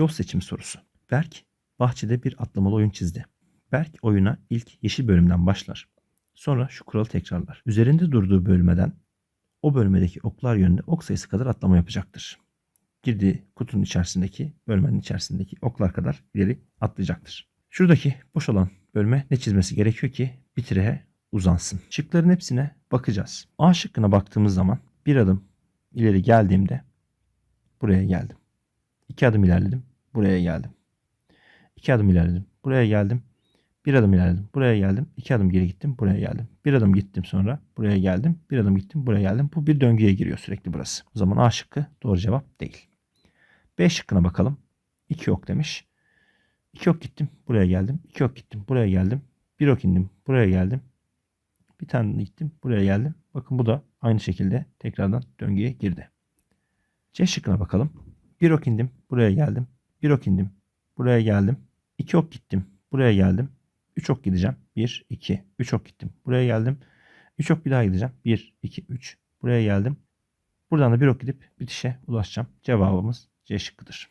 Yol seçimi sorusu. Berk bahçede bir atlamalı oyun çizdi. Berk oyuna ilk yeşil bölümden başlar. Sonra şu kuralı tekrarlar. Üzerinde durduğu bölmeden o bölmedeki oklar yönünde ok sayısı kadar atlama yapacaktır. Girdiği kutunun içerisindeki, bölmenin içerisindeki oklar kadar ileri atlayacaktır. Şuradaki boş olan bölme ne çizmesi gerekiyor ki bitire uzansın. Şıkların hepsine bakacağız. A şıkkına baktığımız zaman bir adım ileri geldiğimde buraya geldim. İki adım ilerledim, buraya geldim. İki adım ilerledim, buraya geldim. Bir adım ilerledim, buraya geldim. İki adım geri gittim, buraya geldim. Bir adım gittim sonra buraya geldim. Bir adım gittim, buraya geldim. Bu bir döngüye giriyor sürekli burası. O zaman A şıkkı doğru cevap değil. B şıkkına bakalım. İki ok demiş. İki ok gittim, buraya geldim. İki ok gittim, buraya geldim. Bir ok indim, buraya geldim. Bir tane gittim, buraya geldim. Bakın bu da aynı şekilde tekrardan döngüye girdi. C şıkkına bakalım. Bir ok indim, buraya geldim. Bir ok indim, buraya geldim. İki ok gittim, buraya geldim. Üç ok gideceğim. Bir, iki. Üç ok gittim, buraya geldim. Üç ok bir daha gideceğim. Bir, iki, üç. Buraya geldim. Buradan da bir ok gidip bitişe ulaşacağım. Cevabımız C şıkkıdır.